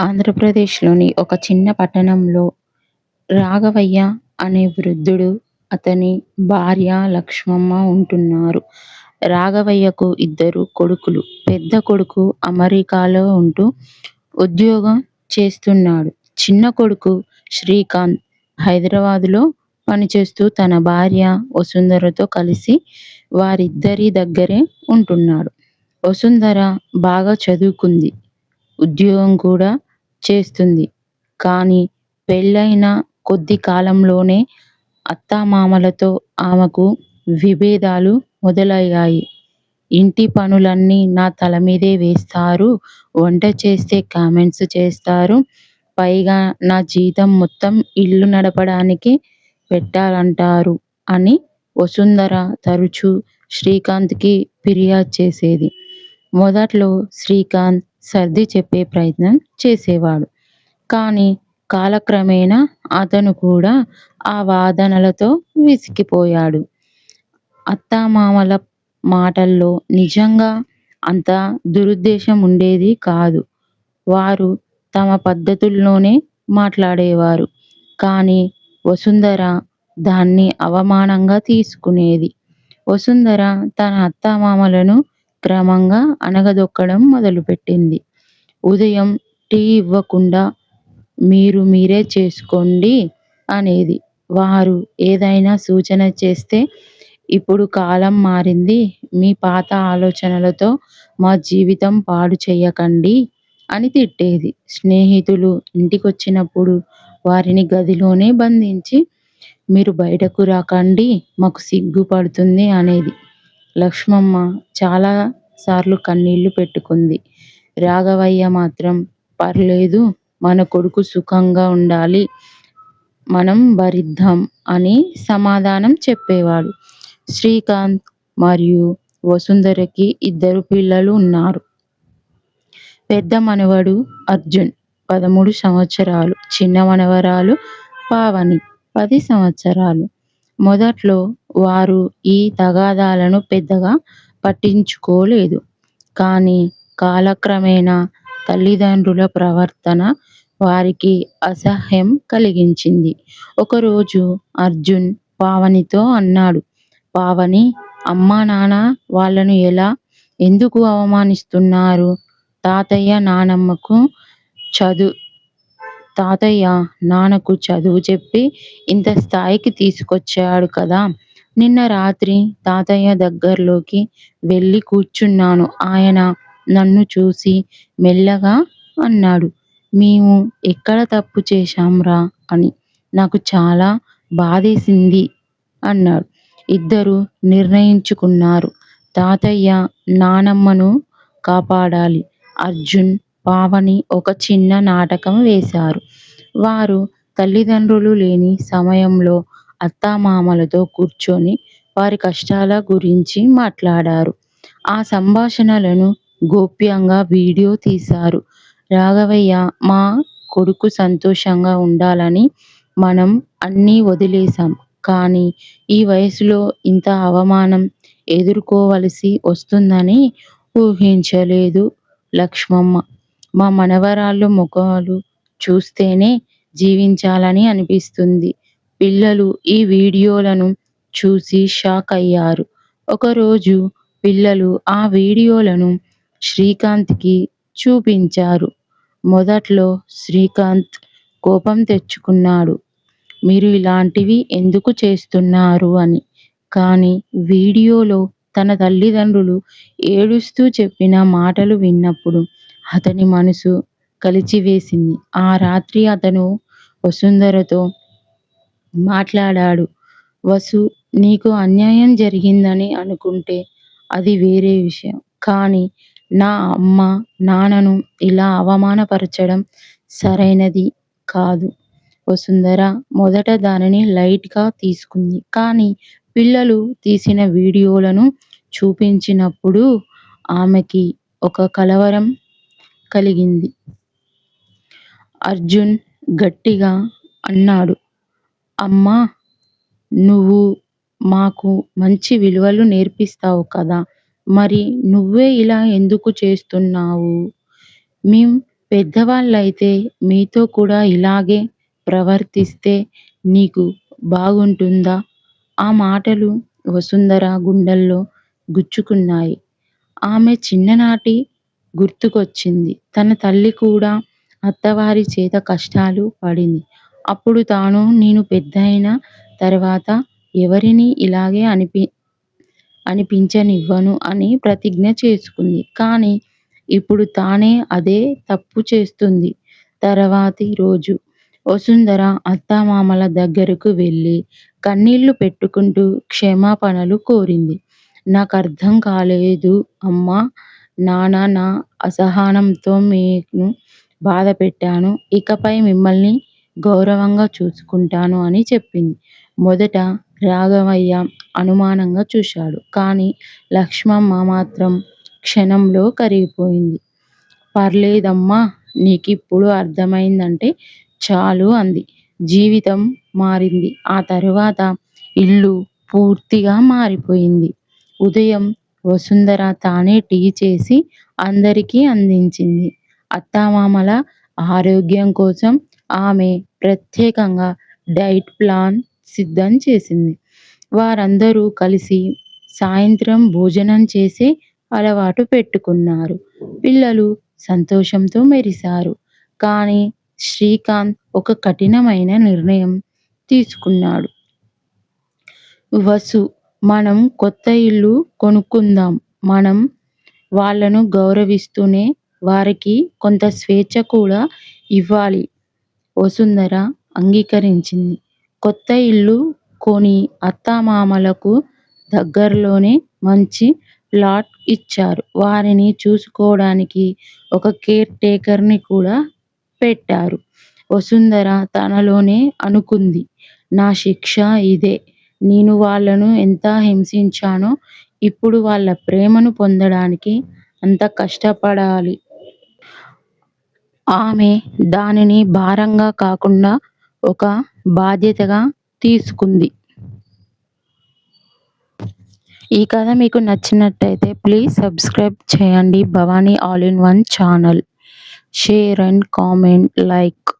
ఆంధ్రప్రదేశ్లోని ఒక చిన్న పట్టణంలో రాఘవయ్య అనే వృద్ధుడు, అతని భార్య లక్ష్మమ్మ ఉంటున్నారు. రాఘవయ్యకు ఇద్దరు కొడుకులు. పెద్ద కొడుకు అమెరికాలో ఉంటూ ఉద్యోగం చేస్తున్నాడు. చిన్న కొడుకు శ్రీకాంత్ హైదరాబాదులో పనిచేస్తూ తన భార్య వసుంధరతో కలిసి వారిద్దరి దగ్గరే ఉంటున్నాడు. వసుంధర బాగా చదువుకుంది. ఉద్యోగం కూడా చేస్తుంది. కానీ పెళ్ళైన కొద్ది కాలంలోనే అత్తామామలతో ఆమెకు విభేదాలు మొదలయ్యాయి. ఇంటి పనులన్నీ నా తల మీదే వేస్తారు. వంట చేస్తే కామెంట్స్ చేస్తారు. పైగా నా జీతం మొత్తం ఇల్లు నడపడానికి పెట్టాలంటారు అని వసుంధర తరచూ శ్రీకాంత్కి ఫిర్యాదు చేసేది. మొదట్లో శ్రీకాంత్ సర్ది చెప్పే ప్రయత్నం చేసేవాడు. కానీ కాలక్రమేణా అతను కూడా ఆ వాదనలతో విసిగిపోయాడు. అత్తామామల మాటల్లో నిజంగా అంత దురుద్దేశం ఉండేది కాదు. వారు తమ పద్ధతుల్లోనే మాట్లాడేవారు. కానీ వసుంధర దాన్ని అవమానంగా తీసుకునేది. వసుంధర తన అత్తామామలను క్రమంగా అణగదొక్కడం మొదలుపెట్టింది. ఉదయం టీ ఇవ్వకుండా మీరు మీరే చేసుకోండి అనేది. వారు ఏదైనా సూచన చేస్తే ఇప్పుడు కాలం మారింది. మీ పాత ఆలోచనలతో మా జీవితం పాడు చెయ్యకండి అని తిట్టేది. స్నేహితులు ఇంటికొచ్చినప్పుడు వారిని గదిలోనే బంధించి మీరు బయటకు రాకండి మాకు సిగ్గు పడుతుంది అనేది. లక్ష్మమ్మ చాలా సార్లు కన్నీళ్ళు పెట్టుకుంది. రాఘవయ్య మాత్రం పర్లేదు మన కొడుకు సుఖంగా ఉండాలి. మనం భరిద్దాం అని సమాధానం చెప్పేవాడు. శ్రీకాంత్ మరియు వసుంధరకి ఇద్దరు పిల్లలు ఉన్నారు. పెద్ద మనవడు అర్జున్ పదమూడు సంవత్సరాలు. చిన్న మనవరాలు పావని పది సంవత్సరాలు. మొదట్లో వారు ఈ తగాదాలను పెద్దగా పట్టించుకోలేదు. కానీ కాలక్రమేణా తల్లిదండ్రుల ప్రవర్తన వారికి అసహ్యం కలిగించింది. ఒకరోజు అర్జున్ పావనితో అన్నాడు పావని అమ్మా నాన్న వాళ్ళను ఎలా, ఎందుకు అవమానిస్తున్నారు? తాతయ్య నానమ్మకు చదువు తాతయ్య నాన్నకు చదువు చెప్పి ఇంత స్థాయికి తీసుకొచ్చాడు కదా! నిన్న రాత్రి తాతయ్య దగ్గర్లోకి వెళ్ళి కూర్చున్నాను. ఆయన నన్ను చూసి మెల్లగా అన్నాడు మేము ఎక్కడ తప్పు చేశాంరా అని. నాకు చాలా బాధేసింది అన్నాడు. ఇద్దరూ నిర్ణయించుకున్నారు. తాతయ్య నానమ్మను కాపాడాలి. అర్జున్, పావని ఒక చిన్న నాటకం వేశారు. వారు తల్లిదండ్రులు లేని సమయంలో అత్తామామలతో కూర్చొని వారి కష్టాల గురించి మాట్లాడారు. ఆ సంభాషణలను గోప్యంగా వీడియో తీశారు. రాఘవయ్య మా కొడుకు సంతోషంగా ఉండాలని మనం అన్నీ వదిలేశాం. కానీ ఈ వయసులో ఇంత అవమానం ఎదుర్కోవలసి వస్తుందని ఊహించలేదు లక్ష్మమ్మ. మా మనవరాళ్ళు ముఖాలు చూస్తేనే జీవించాలని అనిపిస్తుంది. పిల్లలు ఈ వీడియోలను చూసి షాక్ అయ్యారు. ఒకరోజు పిల్లలు ఆ వీడియోలను శ్రీకాంత్కి చూపించారు. మొదట్లో శ్రీకాంత్ కోపం తెచ్చుకున్నాడు. మీరు ఇలాంటివి ఎందుకు చేస్తున్నారు అని. కానీ వీడియోలో తన తల్లిదండ్రులు ఏడుస్తూ చెప్పిన మాటలు విన్నప్పుడు అతని మనసు కలిచివేసింది. ఆ రాత్రి అతను వసుంధరతో మాట్లాడాడు. వసూ! నీకు అన్యాయం జరిగిందని అనుకుంటే అది వేరే విషయం. కానీ నా అమ్మ నాన్నను ఇలా అవమానపరచడం సరైనది కాదు. వసుంధర మొదట దానిని లైట్గా తీసుకుంది. కానీ పిల్లలు తీసిన వీడియోలను చూపించినప్పుడు ఆమెకి ఒక కలవరం కలిగింది. అర్జున్ గట్టిగా అన్నాడు. అమ్మా! నువ్వు మాకు మంచి విలువలు నేర్పిస్తావు కదా! మరి నువ్వే ఇలా ఎందుకు చేస్తున్నావు? మేం పెద్దవాళ్ళైతే మీతో కూడా ఇలాగే ప్రవర్తిస్తే నీకు బాగుంటుందా? ఆ మాటలు వసుంధర గుండెల్లో గుచ్చుకున్నాయి. ఆమె చిన్ననాటి గుర్తుకొచ్చింది. తన తల్లి కూడా అత్తవారి చేత కష్టాలు పడింది. అప్పుడు తాను నేను పెద్దయిన తర్వాత ఎవరినీ ఇలాగే అనిపి అనిపించనివ్వను అని ప్రతిజ్ఞ చేసుకుంది. కానీ ఇప్పుడు తానే అదే తప్పు చేస్తుంది. తర్వాతి రోజు వసుంధర అత్తమామల దగ్గరకు వెళ్ళి కన్నీళ్ళు పెట్టుకుంటూ క్షమాపణలు కోరింది. నాకర్థం కాలేదు అమ్మా! నాన్న నా అసహనంతో మీకు బాధపెట్టాను. ఇకపై మిమ్మల్ని గౌరవంగా చూసుకుంటాను అని చెప్పింది. మొదట రాఘవయ్య అనుమానంగా చూశాడు. కానీ లక్ష్మమ్మ మాత్రం క్షణంలో కరిగిపోయింది. పర్లేదమ్మా నీకిప్పుడు అర్థమైందంటే చాలు అంది. జీవితం మారింది. ఆ తరువాత ఇల్లు పూర్తిగా మారిపోయింది. ఉదయం వసుంధర తానే టీ చేసి అందరికీ అందించింది. అత్తామామల ఆరోగ్యం కోసం ఆమె ప్రత్యేకంగా డైట్ ప్లాన్ సిద్ధం చేసింది. వారందరూ కలిసి సాయంత్రం భోజనం చేసే అలవాటు పెట్టుకున్నారు. పిల్లలు సంతోషంతో మెరిశారు. కానీ శ్రీకాంత్ ఒక కఠినమైన నిర్ణయం తీసుకున్నాడు. వసు మనం కొత్త ఇల్లు కొనుక్కుందాం. మనం వాళ్ళను గౌరవిస్తూనే వారికి కొంత స్వేచ్ఛ కూడా ఇవ్వాలి వసుంధర అంగీకరించింది. కొత్త ఇల్లు కొని అత్తమామలకు దగ్గర్లోనే మంచి ప్లాట్ ఇచ్చారు. వారిని చూసుకోవడానికి ఒక కేర్ టేకర్ని కూడా పెట్టారు. వసుంధర తనలోనే అనుకుంది. నా శిక్ష ఇదే! నేను వాళ్ళను ఎంత హింసించానో ఇప్పుడు వాళ్ళ ప్రేమను పొందడానికి అంత కష్టపడాలి. ఆమె దానిని భారంగా కాకుండా ఒక బాధ్యతగా తీసుకుంది. ఈ కథ మీకు నచ్చినట్టయితే ప్లీజ్ సబ్స్క్రైబ్ చేయండి Bhavani all in one channel. Share and comment like